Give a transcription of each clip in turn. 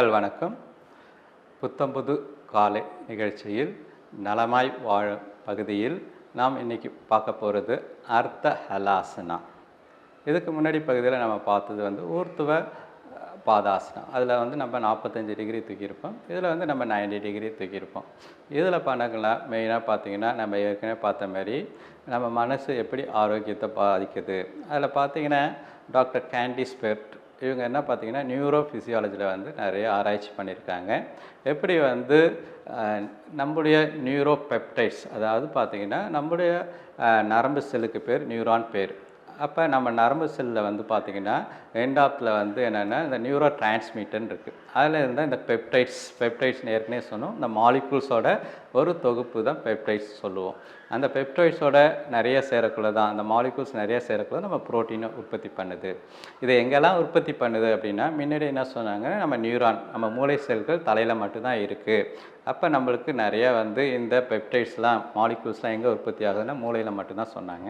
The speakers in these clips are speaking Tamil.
மக்கள் வணக்கம். புத்தம்புது காலை நிகழ்ச்சியில் நலமாய் வாழும் பகுதியில் நாம் இன்றைக்கி பார்க்க போகிறது அர்த்த ஹலாசனா இதுக்கு முன்னாடி பகுதியில் நம்ம பார்த்தது வந்து ஊர்த்துவ பாதாசனா. பாதாசனம் அதில் வந்து நம்ம நாற்பத்தஞ்சு டிகிரி தூக்கியிருப்போம். இதில் வந்து நம்ம 90 டிகிரி தூக்கியிருப்போம். இதில் பண்ணக்கலாம் மெயினாக பார்த்திங்கன்னா நம்ம ஏற்கனவே பார்த்த மாதிரி நம்ம மனசு எப்படி ஆரோக்கியத்தை பாதிக்குது. அதில் பார்த்தீங்கன்னா டாக்டர் கேண்டி ஸ்பெர்ட் இவங்க என்ன பார்த்தீங்கன்னா நியூரோ ஃபிசியாலஜியில் வந்து நிறைய ஆராய்ச்சி பண்ணியிருக்காங்க. எப்படி வந்து நம்முடைய நியூரோ பெப்டைட்ஸ் அதாவது பார்த்தீங்கன்னா நம்முடைய நரம்பு செல்லுக்கு பேர் நியூரான் பேர். அப்போ நம்ம நரம்பு செல்லில் வந்து பார்த்திங்கன்னா எண்டாப்பில் வந்து என்னென்னா இந்த நியூரோ டிரான்ஸ்மிட்டர்னு இருக்குது அதில் இருந்தால் இந்த பெப்டைட்ஸ் பெப்டைட்ஸ் ஏற்கனவே சொன்னோம். இந்த மாலிகுல்ஸோட ஒரு தொகுப்பு தான் பெப்டைட்ஸ் சொல்லுவோம். அந்த பெப்டைட்ஸோட நிறைய சேரக்குள்ள தான் அந்த மாலிகுல்ஸ் நிறைய சேரக்குள்ள நம்ம புரோட்டீனை உற்பத்தி பண்ணுது. இதை எங்கெல்லாம் உற்பத்தி பண்ணுது அப்படின்னா முன்னாடி என்ன சொன்னாங்க? நம்ம நியூரான் நம்ம மூளை செல்கள் தலையில் மட்டும்தான் இருக்குது அப்போ நம்மளுக்கு நிறைய வந்து இந்த பெப்டைட்ஸ்லாம் மாலிகூல்ஸ்லாம் எங்கே உற்பத்தி ஆகுதுன்னா மூளையில் மட்டும்தான் சொன்னாங்க.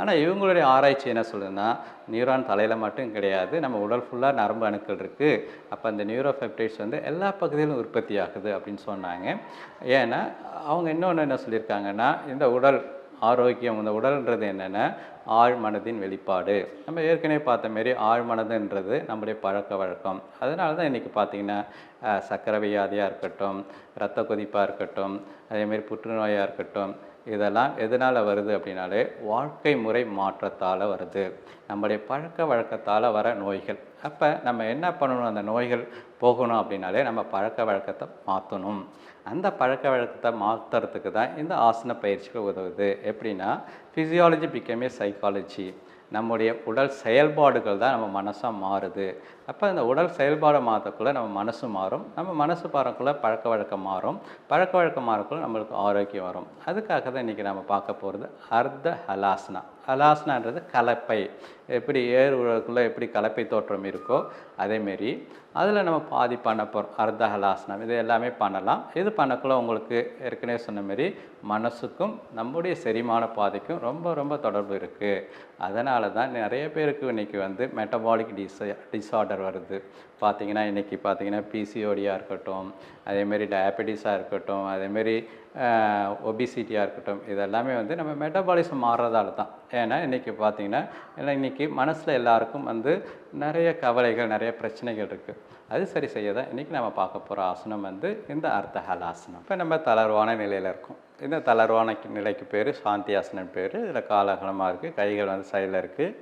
ஆனால் இவங்களுடைய ஆராய்ச்சி என்ன சொல்லுதுன்னா நியூரான் தலையில் மட்டும் கிடையாது. நம்ம உடல் ஃபுல்லாக நரம்பு அணுக்கள் இருக்குது அப்போ அந்த நியூரோபெப்டைட்ஸ் வந்து எல்லா பகுதியிலும் உற்பத்தி ஆகுது அப்படின்னு சொன்னாங்க. ஏன்னா அவங்க இன்னொன்று என்ன சொல்லியிருக்காங்கன்னா இந்த உடல் ஆரோக்கியம் இந்த உடல்ன்றது என்னென்னா ஆழ் மனதின் வெளிப்பாடு. நம்ம ஏற்கனவே பார்த்த மாரி ஆழ் மனதுன்றது நம்முடைய பழக்க வழக்கம். அதனால தான் இன்றைக்கி பார்த்தீங்கன்னா சக்கரை வியாதியாக இருக்கட்டும் இரத்த கொதிப்பாக இருக்கட்டும் அதேமாரி புற்றுநோயாக இருக்கட்டும் இதெல்லாம் எதனால் வருது அப்படின்னாலே வாழ்க்கை முறை மாற்றத்தால் வருது. நம்முடைய பழக்க வழக்கத்தால் வர நோய்கள். அப்போ நம்ம என்ன பண்ணணும்? அந்த நோய்கள் போகணும் அப்படின்னாலே நம்ம பழக்க வழக்கத்தை மாற்றணும் அந்த பழக்க வழக்கத்தை மாற்றுறதுக்கு தான் இந்த ஆசன பயிற்சிகள் உதவுது. எப்படின்னா ஃபிசியாலஜி பிகமே சைக்காலஜி நம்முடைய உடல் செயல்பாடுகள் தான் நம்ம மனசாக மாறுது. அப்போ இந்த உடல் செயல்பாடை மாற்றக்குள்ள நம்ம மனசு மாறும். நம்ம மனசு மாறக்குள்ள பழக்க வழக்கம் மாறும். பழக்க வழக்கம் மாறக்குள்ள நம்மளுக்கு ஆரோக்கியம் வரும். அதுக்காக தான் இன்றைக்கி நம்ம பார்க்க போகிறது அர்த்த ஹலாசனா ஹலாசனான்றது கலப்பை. எப்படி ஏர் உழக்குள்ளே எப்படி கலப்பை தோற்றம் இருக்கோ அதேமாரி அதில் நம்ம பாதி பண்ண போகிறோம் அர்த்த ஹலாசனம் இது எல்லாமே பண்ணலாம். இது பண்ணக்குள்ள உங்களுக்கு ஏற்கனவே சொன்ன மாரி மனசுக்கும் நம்முடைய செரிமான பாதைக்கும் ரொம்ப ரொம்ப தொடர்பு இருக்குது அதனால தான் நிறைய பேருக்கு இன்றைக்கி வந்து மெட்டபாலிக் டிச டிஸார்டர் வருது. பார்த்திங்கன்னா இன்றைக்கி பார்த்தீங்கன்னா பிசிஓடியாக இருக்கட்டும் அதேமாரி டயபெட்டிஸாக இருக்கட்டும் அதேமாரி ஒபிசிட்டியாக இருக்கட்டும் இதெல்லாமே வந்து நம்ம மெட்டபாலிசம் மாறுறதால தான். ஏன்னா இன்றைக்கி பார்த்தீங்கன்னா ஏன்னா இன்றைக்கி மனசில் எல்லாருக்கும் வந்து நிறைய கவலைகள் நிறைய பிரச்சனைகள் இருக்குது அது சரி செய்ய தான் இன்றைக்கி நம்ம பார்க்க போகிற ஆசனம் வந்து இந்த அர்த்தஹால ஆசனம். இப்போ நம்ம தளர்வான நிலையில் இருக்கோம். இந்த தளர்வான நிலைக்கு பேர் சாந்தி ஆசனம் பேர். இதில் காலகலமாக இருக்குது கைகள் வந்து சைடில் இருக்குது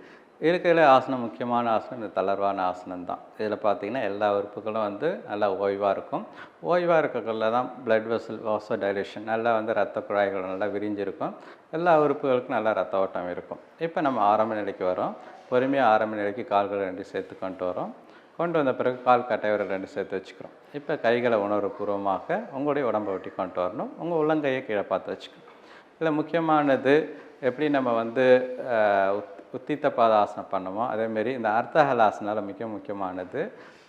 இருக்கிறதுல ஆசனம் முக்கியமான ஆசனம் இந்த தளர்வான ஆசனம் தான். இதில் பார்த்தீங்கன்னா எல்லா உறுப்புகளும் வந்து நல்லா ஓய்வாக இருக்கும். ஓய்வாக இருக்கக்குள்ள தான் பிளட் வெசல் வாசோ டைலேஷன் நல்லா வந்து ரத்த குழாய்கள் நல்லா விரிஞ்சிருக்கும். எல்லா உறுப்புகளுக்கும் நல்லா ரத்த ஓட்டம் இருக்கும். இப்போ நம்ம ஆரம்ப நிலைக்கு வரோம். பொறுமையாக ஆரம்ப நிலைக்கு கால்கள் ரெண்டு சேர்த்து கொண்டு வரோம். கொண்டு வந்த பிறகு கால் கட்டைவரை ரெண்டு சேர்த்து வச்சுக்கிறோம். இப்போ கைகளை உணர்வுபூர்வமாக உங்களுடைய உடம்பை ஒட்டி கொண்டு வரணும். உங்கள் உள்ளங்கையை கீழே பார்த்து வச்சுக்கணும். இதில் முக்கியமானது எப்படி நம்ம வந்து உத்தித்த பாதாசனம் பண்ணமோ அதேமாரி இந்த அர்த்தஹலாசனால் மிக முக்கியமானது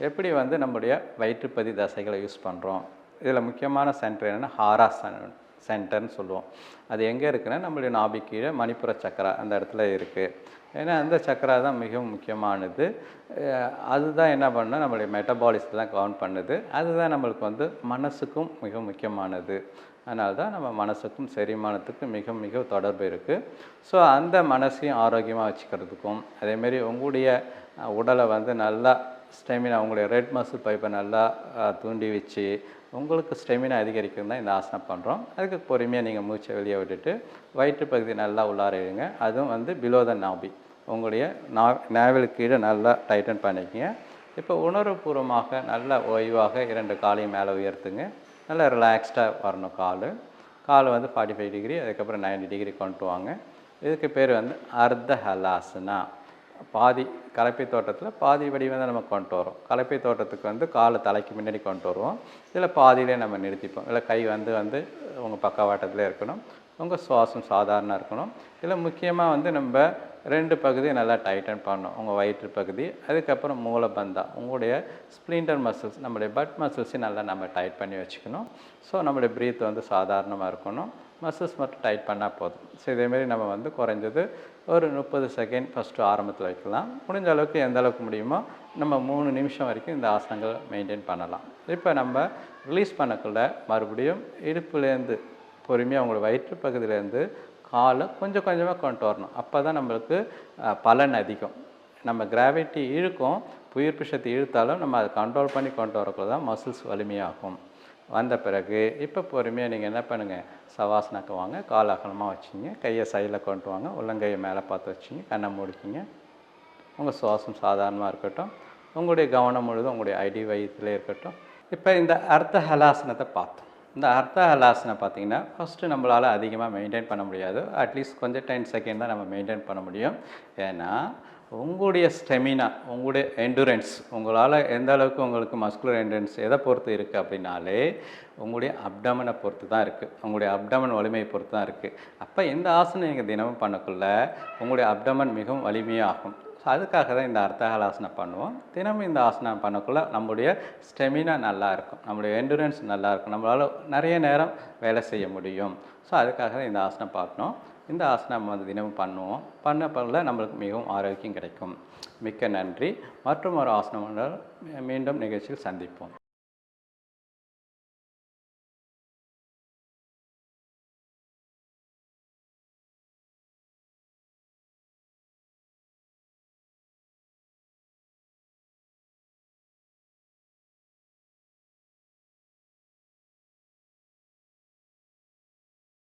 எப்படி வந்து நம்முடைய வயிற்றுப்பதி தசைகளை யூஸ் பண்ணுறோம் இதில் முக்கியமான சென்டர் என்னென்னா ஹாராசன சென்டர்னு சொல்லுவோம். அது எங்கே இருக்குன்னா நம்மளுடைய நாபி கீழே மணிப்புற சக்கரா அந்த இடத்துல இருக்குது ஏன்னா அந்த சக்கரா தான் மிகவும் முக்கியமானது. அதுதான் என்ன பண்ணால் நம்மளுடைய மெட்டபாலிசத்தை தான் கவுண்ட் பண்ணுது. அதுதான் நம்மளுக்கு வந்து மனசுக்கும் மிக முக்கியமானது. அதனால தான் நம்ம மனசுக்கும் செரிமானத்துக்கும் மிக மிக தொடர்பு இருக்குது ஸோ அந்த மனசையும் ஆரோக்கியமாக வச்சுக்கிறதுக்கும் அதேமாரி உங்களுடைய உடலை வந்து நல்லா ஸ்டெமினா உங்களுடைய ரெட் மசில் பைப்பை நல்லா தூண்டி வச்சு உங்களுக்கு ஸ்டெமினா அதிகரிக்கணும் தான் இந்த ஆசனம் பண்ணுறோம் அதுக்கு பொறுமையாக நீங்கள் மூச்சை வெளியே விட்டுட்டு வயிற்று பகுதி நல்லா உள்ளாரிடுங்க அதுவும் வந்து பிலோ த நாபி உங்களுடைய நா நாவல் கீழே நல்லா டைட்டன் பண்ணிக்கங்க. இப்போ உணர்வுபூர்வமாக நல்லா ஓய்வாக இரண்டு காலையும் மேலே உயர்த்துங்க. நல்லா ரிலாக்ஸ்டாக வரணும் கால். கால் வந்து ஃபார்ட்டி ஃபைவ் டிகிரி அதுக்கப்புறம் 90 டிகிரி கொண்டு வாங்க. இதுக்கு பேர் வந்து அர்த்த ஹலாசனா பாதி கலப்பை தோட்டத்தில் பாதி வடிவம் தான் நம்ம கொண்டு வரோம். கலப்பை தோட்டத்துக்கு வந்து காலை தலைக்கு முன்னாடி கொண்டு வருவோம். இதில் பாதியிலே நம்ம நிறுத்திப்போம். இல்லை கை வந்து வந்து உங்கள் பக்கவாட்டத்தில் இருக்கணும். உங்கள் சுவாசம் சாதாரண இருக்கணும். இதில் முக்கியமாக வந்து நம்ம ரெண்டு பகுதியை நல்லா டைட்டன் பண்ணணும். உங்கள் வயிற்று பகுதி அதுக்கப்புறம் மூலபந்தா உங்களுடைய ஸ்ப்ளிண்டர் மசில்ஸ் நம்மளுடைய பட் மசில்ஸையும் நல்லா நம்ம டைட் பண்ணி வச்சுக்கணும். ஸோ நம்மளுடைய ப்ரீத் வந்து சாதாரணமாக இருக்கணும். மசில்ஸ் மட்டும் டைட் பண்ணால் போதும். ஸோ இதேமாரி நம்ம வந்து குறைஞ்சது ஒரு முப்பது செகண்ட் ஃபஸ்ட்டு ஆரம்பத்தில் வைக்கலாம். முடிஞ்ச அளவுக்கு எந்த அளவுக்கு முடியுமோ நம்ம மூணு நிமிஷம் வரைக்கும் இந்த ஆசனங்கள் மெயின்டைன் பண்ணலாம். இப்போ நம்ம ரிலீஸ் பண்ணக்குள்ள மறுபடியும் இடுப்புலேருந்து பொறுமையாக உங்களோட வயிற்று பகுதியிலேருந்து காலை கொஞ்சம் கொஞ்சமாக கொண்டு வரணும். அப்போ தான் நம்மளுக்கு பலன் அதிகம். நம்ம கிராவிட்டி இழுக்கும். உயிர்ப்பு சக்தி இழுத்தாலும் நம்ம அதை கண்ட்ரோல் பண்ணி கொண்டு வரக்குள்ள தான் மசில்ஸ் வலிமையாகும். வந்த பிறகு இப்போ பொறுமையாக நீங்கள் என்ன பண்ணுங்கள் சவாசனாக்கு வாங்க. கால் அகலமாக வச்சிங்க. கையை சைடில் கொண்டு வாங்க. உள்ளங்கையை மேலே பார்த்து வச்சிங்க. கண்ணை முடிக்கிங்க. உங்கள் சுவாசம் சாதாரணமாக இருக்கட்டும். உங்களுடைய கவனம் முழுதும் உங்களுடைய ஐடி வயதில் இருக்கட்டும். இப்போ இந்த அர்த்த ஹலாசனத்தை பார்த்தோம். இந்த அர்த்த ஹலாசனம் பார்த்தீங்கன்னா ஃபஸ்ட்டு நம்மளால் அதிகமாக மெயின்டைன் பண்ண முடியாது. அட்லீஸ்ட் கொஞ்சம் டென் செகண்ட் தான் நம்ம மெயின்டைன் பண்ண முடியும். ஏன்னா உங்களுடைய ஸ்டெமினா உங்களுடைய எண்டுரன்ஸ் உங்களால் எந்த அளவுக்கு உங்களுக்கு மஸ்குலர் எண்டுரன்ஸ் எதை பொறுத்து இருக்குது அப்படின்னாலே உங்களுடைய அப்டமனை பொறுத்து தான் இருக்குது உங்களுடைய அப்டமன் வலிமையை பொறுத்து தான் இருக்குது அப்போ இந்த ஆசனம் நீங்கள் தினமும் பண்ணக்குள்ள உங்களுடைய அப்டமன் மிகவும் வலிமையாகும். அதுக்காக தான் இந்த அர்த்தஹலாசனம் பண்ணுவோம். தினமும் இந்த ஆசனம் பண்ணக்குள்ள நம்முடைய ஸ்டெமினா நல்லா இருக்கும் நம்முடைய எண்டுரன்ஸ் நல்லா இருக்கும் நம்மளால் நிறைய நேரம் வேலை செய்ய முடியும். ஸோ அதுக்காக தான் இந்த ஆசனம் பார்க்கணும். இந்த ஆசனம் வந்து தினமும் பண்ணுவோம். பண்ண பண்ணல நம்மளுக்கு மிகவும் ஆரோக்கியம் கிடைக்கும். மிக்க நன்றி. மற்றும் ஒரு ஆசனம் மீண்டும் நிகழ்ச்சியில் சந்திப்போம்.